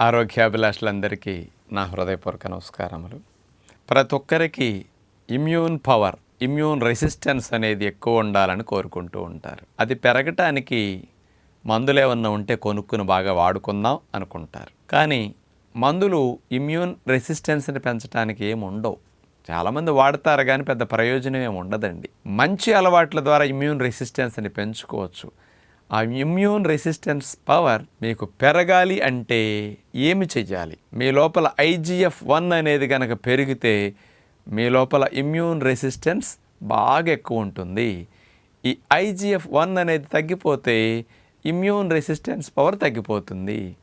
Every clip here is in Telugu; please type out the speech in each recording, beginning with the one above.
ఆరోగ్యాభిలాషులందరికీ నా హృదయపూర్వక నమస్కారములు. ప్రతి ఒక్కరికి ఇమ్యూన్ పవర్ ఇమ్యూన్ రెసిస్టెన్స్ అనేది ఎక్కువ ఉండాలని కోరుకుంటూ ఉంటారు. అది పెరగటానికి మందులు ఏమన్నా ఉంటే కొనుక్కుని బాగా వాడుకుందాం అనుకుంటారు. కానీ మందులు ఇమ్యూన్ రెసిస్టెన్స్ని పెంచడానికి ఏమి ఉండవు. చాలామంది వాడతారు కానీ పెద్ద ప్రయోజనం ఏమి ఉండదండి. మంచి అలవాట్ల ద్వారా ఇమ్యూన్ రెసిస్టెన్స్ని పెంచుకోవచ్చు. ఆ ఇమ్యూన్ రెసిస్టెన్స్ పవర్ మీకు పెరగాలి అంటే ఏమి చెయ్యాలి? మీ లోపల ఐజీఎఫ్ వన్ అనేది కనుక పెరిగితే మీ లోపల ఇమ్యూన్ రెసిస్టెన్స్ బాగా ఎక్కువ ఉంటుంది. ఈ ఐజీఎఫ్ వన్ అనేది తగ్గిపోతే ఇమ్యూన్ రెసిస్టెన్స్ పవర్ తగ్గిపోతుంది.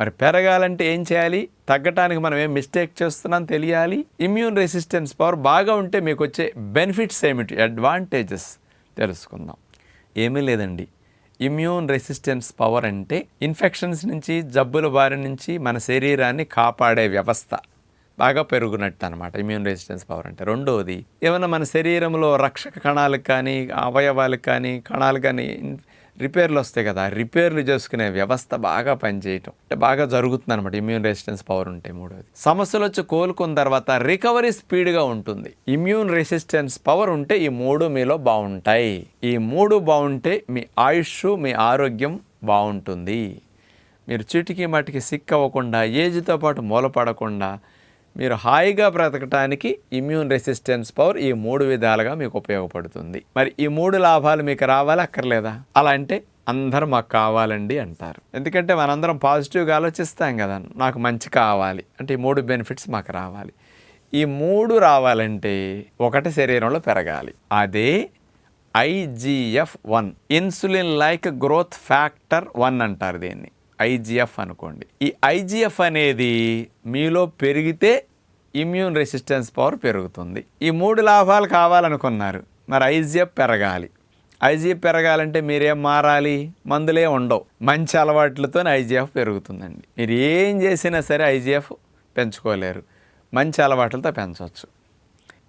మరి పెరగాలంటే ఏం చేయాలి? తగ్గటానికి మనం ఏం మిస్టేక్ చేస్తున్నాం తెలియాలి? ఇమ్యూన్ రెసిస్టెన్స్ పవర్ బాగా ఉంటే మీకు వచ్చే బెనిఫిట్స్ ఏమిటి? అడ్వాంటేజెస్ తెలుసుకుందాం. ఏమీ లేదండి. ఇమ్యూన్ రెసిస్టెన్స్ పవర్ అంటే ఇన్ఫెక్షన్స్ నుంచి జబ్బుల బారి నుంచి మన శరీరాన్ని కాపాడే వ్యవస్థ. బాగా పెరుగునట్టు అనమాట ఇమ్యూన్ రెసిస్టెన్స్ పవర్ అంటే. రెండవది ఏమైనా మన శరీరంలో రక్షక కణాలకు కానీ అవయవాలకు కానీ కణాలు కానీ రిపేర్లు వస్తాయి కదా రిపేర్లు చేసుకునే వ్యవస్థ బాగా పనిచేయటం. అంటే బాగా జరుగుతుంది అనమాట ఇమ్యూన్ రెసిస్టెన్స్ పవర్ ఉంటే మూడవది సమస్యలు వచ్చి కోలుకున్న తర్వాత రికవరీ స్పీడ్గా ఉంటుంది. ఇమ్యూన్ రెసిస్టెన్స్ పవర్ ఉంటే ఈ మూడు మీలో బాగుంటాయి. ఈ మూడు బాగుంటే మీ ఆయుష్ మీ ఆరోగ్యం బాగుంటుంది. మీరు చిటికి మటికి సిక్ అవ్వకుండా ఏజ్తో పాటు మూలపడకుండా మీరు హాయిగా బ్రతకటానికి ఇమ్యూన్ రెసిస్టెన్స్ పవర్ ఈ మూడు విధాలుగా మీకు ఉపయోగపడుతుంది. మరి ఈ మూడు లాభాలు మీకు రావాలి అక్కర్లేదా? అలా అంటే అందరూ మాకు కావాలండి అంటారు. ఎందుకంటే మనందరం పాజిటివ్గా ఆలోచిస్తాం కదా నాకు మంచి కావాలి అంటే ఈ మూడు బెనిఫిట్స్ మాకు రావాలి. ఈ మూడు రావాలంటే ఒకటి శరీరంలో పెరగాలి. అదే IGF one insulin like growth factor one అంటారు దీన్ని. ఐజీఎఫ్ అనుకోండి. ఈ ఐజీఎఫ్ అనేది మీలో పెరిగితే ఇమ్యూన్ రెసిస్టెన్స్ పవర్ పెరుగుతుంది. ఈ మూడు లాభాలు కావాలనుకున్నారు. మరి ఐజీఎఫ్ పెరగాలి. ఐజీఎఫ్ పెరగాలంటే మీరేం మారాలి? మందులే ఉండవు. మంచి అలవాట్లతో ఐజీఎఫ్ పెరుగుతుందండి. మీరు ఏం చేసినా సరే ఐజీఎఫ్ పెంచుకోలేరు. మంచి అలవాట్లతో పెంచవచ్చు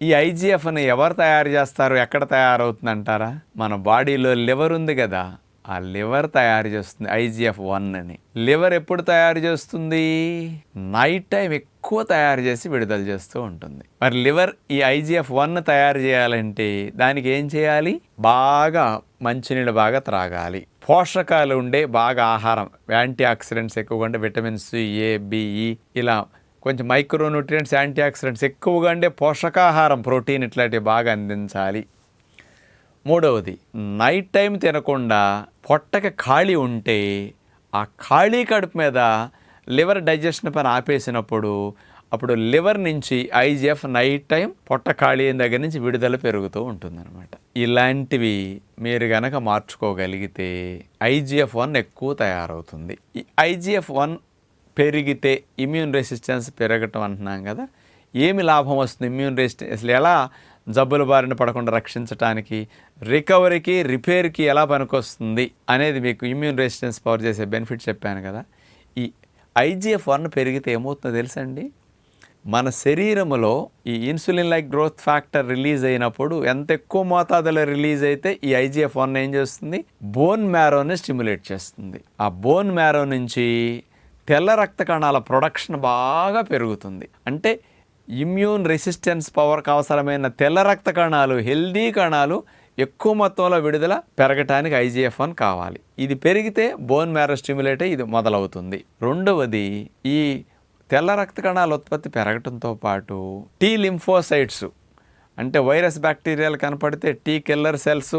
ఈ ఐజీఎఫ్ని ఎవరు తయారు చేస్తారు? ఎక్కడ తయారవుతుంది అంటారా మన బాడీలో లివర్ ఉంది కదా. ఆ లివర్ తయారు చేస్తుంది ఐజీఎఫ్ వన్ అని. లివర్ ఎప్పుడు తయారు చేస్తుంది? నైట్ టైం ఎక్కువ తయారు చేసి విడుదల చేస్తూ ఉంటుంది. మరి లివర్ ఈ ఐజీఎఫ్ వన్ తయారు చేయాలంటే దానికి ఏం చేయాలి? బాగా మంచినీళ్ళు బాగా త్రాగాలి. పోషకాలు ఉండే బాగా ఆహారం. యాంటీ ఆక్సిడెంట్స్ ఎక్కువగా ఉండే విటమిన్స్ ఏ బిఈ ఇలా కొంచెం మైక్రోన్యూట్రియంట్స్ యాంటీ ఆక్సిడెంట్స్ ఎక్కువగా ఉండే పోషకాహారం ప్రోటీన్ ఇట్లాంటివి బాగా అందించాలి. మూడవది నైట్ టైం తినకుండా పొట్టకి ఖాళీ ఉంటే ఆ ఖాళీ కడుపు మీద లివర్ డైజెషన్ పని ఆపేసినప్పుడు అప్పుడు లివర్ నుంచి ఐజిఎఫ్ నైట్ టైం పొట్ట ఖాళీ అయిన దగ్గర నుంచి విడుదల పెరుగుతూ ఉంటుందన్నమాట. ఇలాంటివి మీరు గనక మార్చుకోగలిగితే ఐజిఎఫ్ వన్ ఎక్కువ తయారవుతుంది. ఈ ఐజిఎఫ్ వన్ పెరిగితే ఇమ్యూన్ రెసిస్టెన్స్ పెరగటం అంటున్నాం కదా ఏమి లాభం వస్తుంది ఇమ్యూన్ రెసిస్టెన్స్ అసలు ఎలా జబ్బుల బారిన పడకుండా రక్షించడానికి రికవరీకి రిపేర్కి ఎలా పనికొస్తుంది అనేది మీకు ఇమ్యూన్ రెసిస్టెన్స్ పవర్ చేసే బెనిఫిట్ చెప్పాను కదా. ఈ ఐజిఎఫ్ వన్ పెరిగితే ఏమవుతుందో తెలుసండి? మన శరీరంలో ఈ insulin like growth factor release అయినప్పుడు ఎంత ఎక్కువ మోతాదులో రిలీజ్ అయితే ఈ ఐజిఎఫ్ వన్ ఏం చేస్తుంది? బోన్ మ్యారోని స్టిమ్యులేట్ చేస్తుంది. ఆ బోన్ మ్యారో నుంచి తెల్ల రక్త కణాల ప్రొడక్షన్ బాగా పెరుగుతుంది. అంటే ఇమ్యూన్ రెసిస్టెన్స్ పవర్కి అవసరమైన తెల్ల రక్త కణాలు హెల్దీ కణాలు ఎక్కువ మొత్తంలో విడుదల పెరగటానికి ఐజీఎఫ్ వన్ కావాలి. ఇది పెరిగితే బోన్ మ్యారో స్టిమ్యులేట్ ఇది మొదలవుతుంది. రెండవది ఈ తెల్ల రక్త కణాల ఉత్పత్తి పెరగటంతో పాటు టీ లింఫోసైట్స్ అంటే వైరస్ బ్యాక్టీరియాలు కనపడితే T killer cells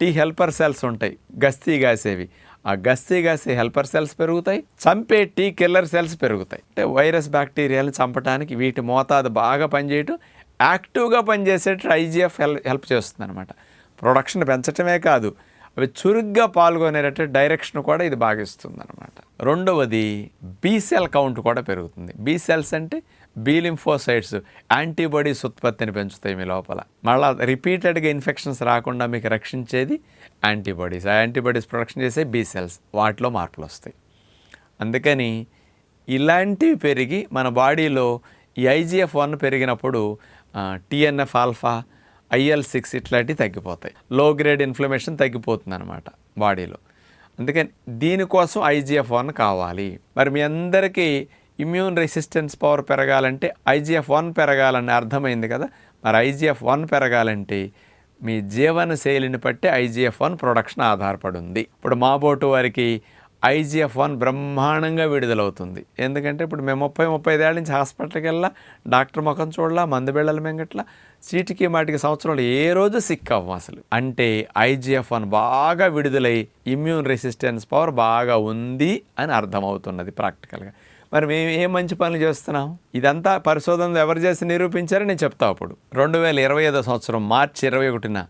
T helper cells ఉంటాయి గస్తీ గాసేవి. ఆ గస్తీ గస్తీ హెల్పర్ సెల్స్ పెరుగుతాయి చంపే టీ కిల్లర్ సెల్స్ పెరుగుతాయి. అంటే వైరస్ బ్యాక్టీరియాలను చంపడానికి వీటి మోతాదు బాగా పనిచేయటం యాక్టివ్గా పనిచేసేటట్టు ఐజీఎఫ్ హెల్ హెల్ప్ చేస్తుంది అనమాట ప్రొడక్షన్ పెంచటమే కాదు అవి చురుగ్గా పాల్గొనేటట్టు డైరెక్షన్ కూడా ఇది బాగా ఇస్తుంది అనమాట రెండవది బీ సెల్ కౌంట్ కూడా పెరుగుతుంది. బీ సెల్స్ అంటే బీ లింఫోసైట్స్ యాంటీబాడీస్ ఉత్పత్తిని పెంచుతాయి మీ లోపల. మళ్ళీ రిపీటెడ్గా ఇన్ఫెక్షన్స్ రాకుండా మీకు రక్షించేది యాంటీబాడీస్. ఆ యాంటీబాడీస్ ప్రొడక్షన్ చేసే బీ సెల్స్. వాటిలో మార్పులు వస్తాయి. అందుకని ఇలాంటివి పెరిగి మన బాడీలో ఈ ఐజీఎఫ్ వన్ పెరిగినప్పుడు టీఎన్ఎఫ్ ఆల్ఫా ఐఎల్ సిక్స్ ఇట్లాంటివి తగ్గిపోతాయి. లో గ్రేడ్ ఇన్ఫ్లమేషన్ తగ్గిపోతుంది అనమాట బాడీలో. అందుకని దీనికోసం ఐజీఎఫ్ వన్ కావాలి. మరి మీ అందరికీ ఇమ్యూన్ రెసిస్టెన్స్ పవర్ పెరగాలంటే ఐజీఎఫ్ వన్ పెరగాలని అర్థమైంది కదా. మరి ఐజీఎఫ్ వన్ పెరగాలంటే మీ జీవన శైలిని బట్టి ఐజీఎఫ్ వన్ ప్రొడక్షన్ ఆధారపడి ఉంది ఇప్పుడు మాబోటు వారికి ఐజీఎఫ్ వన్ బ్రహ్మాండంగా విడుదలవుతుంది. ఎందుకంటే ఇప్పుడు మేము ముప్పై ముప్పై ఐదేళ్ళ నుంచి హాస్పిటల్కి వెళ్ళా డాక్టర్ ముఖం చూడలా మందు బిళ్ళల మెంగట్లా చీటికి మాటికి సంవత్సరంలో ఏ రోజు సిక్ అవ్వం అసలు. అంటే ఐజీఎఫ్ వన్ బాగా విడుదలై ఇమ్యూన్ రెసిస్టెన్స్ పవర్ బాగా ఉంది అని అర్థమవుతున్నది ప్రాక్టికల్గా మరి మేము ఏం మంచి పనులు చేస్తున్నాం? ఇదంతా పరిశోధనలు ఎవరు చేసి నిరూపించారో నేను చెప్తా అప్పుడు. రెండు వేల ఇరవై ఐదో సంవత్సరం మార్చి ఇరవై ఒకటిన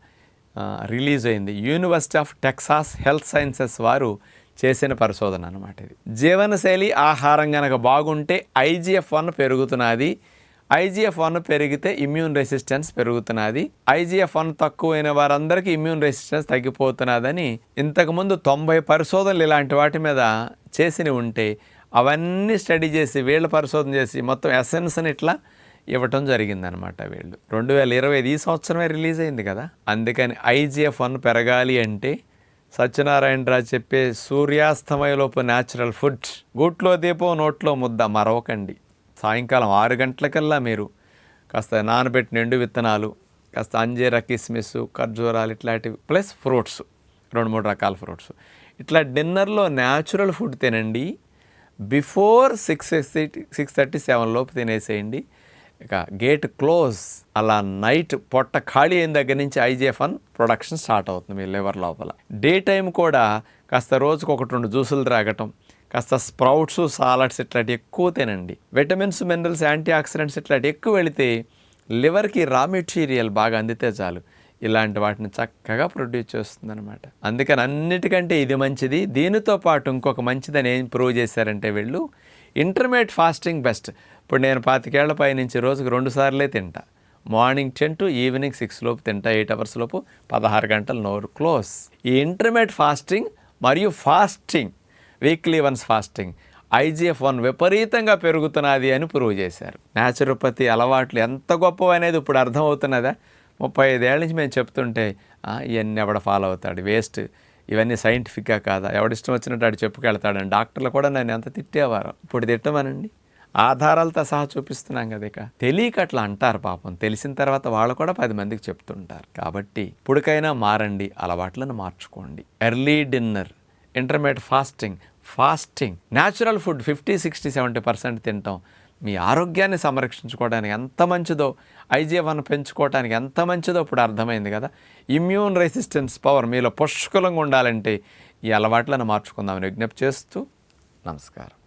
రిలీజ్ అయింది. University of Texas health sciences వారు చేసిన పరిశోధన అనమాట ఇది. జీవనశైలి ఆహారం కనుక బాగుంటే ఐజీఎఫ్ వన్ పెరుగుతున్నది. ఐజీఎఫ్ వన్ పెరిగితే ఇమ్యూన్ రెసిస్టెన్స్ పెరుగుతున్నది. ఐజీఎఫ్ వన్ తక్కువైన వారందరికీ ఇమ్యూన్ రెసిస్టెన్స్ తగ్గిపోతున్నదని ఇంతకుముందు తొంభై పరిశోధనలు ఇలాంటి వాటి మీద చేసి ఉంటే అవన్నీ స్టడీ చేసి వీళ్ళ పరిశోధన చేసి మొత్తం ఎసెన్స్ని ఇట్లా ఇవ్వటం జరిగిందనమాట వీళ్ళు. రెండు వేల ఇరవై ఐదు ఈ సంవత్సరమే రిలీజ్ అయింది కదా. అందుకని ఐజీఎఫ్ వన్ పెరగాలి అంటే సత్యనారాయణరావు చెప్పే సూర్యాస్తమయలోపు న్యాచురల్ ఫుడ్ గూట్లో దీపం నోట్లో ముద్ద మరవకండి. సాయంకాలం ఆరు గంటలకల్లా మీరు కాస్త నానబెట్టిన ఎండు విత్తనాలు కాస్త అంజీరా కిస్మిస్ ఖర్జూరాలు ఇట్లాంటివి ప్లస్ ఫ్రూట్స్ రెండు మూడు రకాల ఫ్రూట్స్. ఇట్లా డిన్నర్లో న్యాచురల్ ఫుడ్ తినండి before six six thirty seven లోపు తినేసేయండి. ఇక గేట్ క్లోజ్ అలా నైట్ పొట్ట ఖాళీ అయిన దగ్గర నుంచి ఐజేఫన్ ప్రొడక్షన్ స్టార్ట్ అవుతుంది మీ లివర్ లోపల. డే టైం కూడా కాస్త రోజుకు ఒకటి రెండు జ్యూసులు త్రాగటం కాస్త స్ప్రౌట్స్ సాలడ్స్ ఇట్లాంటి ఎక్కువ తినండి. విటమిన్స్ మినరల్స్ యాంటీ ఆక్సిడెంట్స్ ఇట్లాంటి ఎక్కువ వెళితే లివర్కి రా మెటీరియల్ బాగా అందితే చాలు. ఇలాంటి వాటిని చక్కగా ప్రొడ్యూస్ చేస్తుంది అనమాట అందుకని అన్నిటికంటే ఇది మంచిది. దీనితో పాటు ఇంకొక మంచిదని ఏం ప్రూవ్ చేశారంటే వీళ్ళు ఇంటర్మీడియట్ ఫాస్టింగ్ బెస్ట్ ఇప్పుడు నేను పాతికేళ్ళ పై నుంచి రోజుకు రెండు సార్లే తింటా. Morning ten to evening six లోపు తింటా. ఎయిట్ అవర్స్ లోపు పదహారు గంటలు నోరు క్లోజ్ ఈ ఇంటర్మీడియట్ ఫాస్టింగ్ మరియు fasting weekly once fasting IGF one విపరీతంగా పెరుగుతున్నది అని ప్రూవ్ చేశారు. న్యాచురోపతి అలవాట్లు ఎంత గొప్పవనేది ఇప్పుడు అర్థమవుతున్నదా? ముప్పై ఐదేళ్ళ నుంచి మేము చెప్తుంటే ఇవన్నీ ఎవడ ఫాలో అవుతాడు? వేస్ట్. ఇవన్నీ సైంటిఫిక్గా కాదా? ఎవడిష్టం వచ్చినట్టు ఆడు చెప్పుకెళ్తాడని. డాక్టర్లు కూడా నన్ను ఎంత తిట్టేవారు? ఇప్పుడు తిట్టమనండి. ఆధారాలతో సహా చూపిస్తున్నాం కదా ఇక. తెలియక అట్లా అంటారు పాపం. తెలిసిన తర్వాత వాళ్ళు కూడా పది మందికి చెప్తుంటారు. కాబట్టి ఇప్పుడుకైనా మారండి అలవాట్లను మార్చుకోండి. Early dinner intermediate fasting fasting. Natural food fifty sixty seventy percent తింటాం. మీ ఆరోగ్యాన్ని సంరక్షించుకోవడానికి ఎంత మంచిదో ఐజీఎఫ్ను పెంచుకోవడానికి ఎంత మంచిదో ఇప్పుడు అర్థమైంది కదా. ఇమ్యూన్ రెసిస్టెన్స్ పవర్ మీలో పుష్కలంగా ఉండాలంటే ఈ అలవాట్లను మార్చుకుందామని విజ్ఞప్తి చేస్తూ నమస్కారం.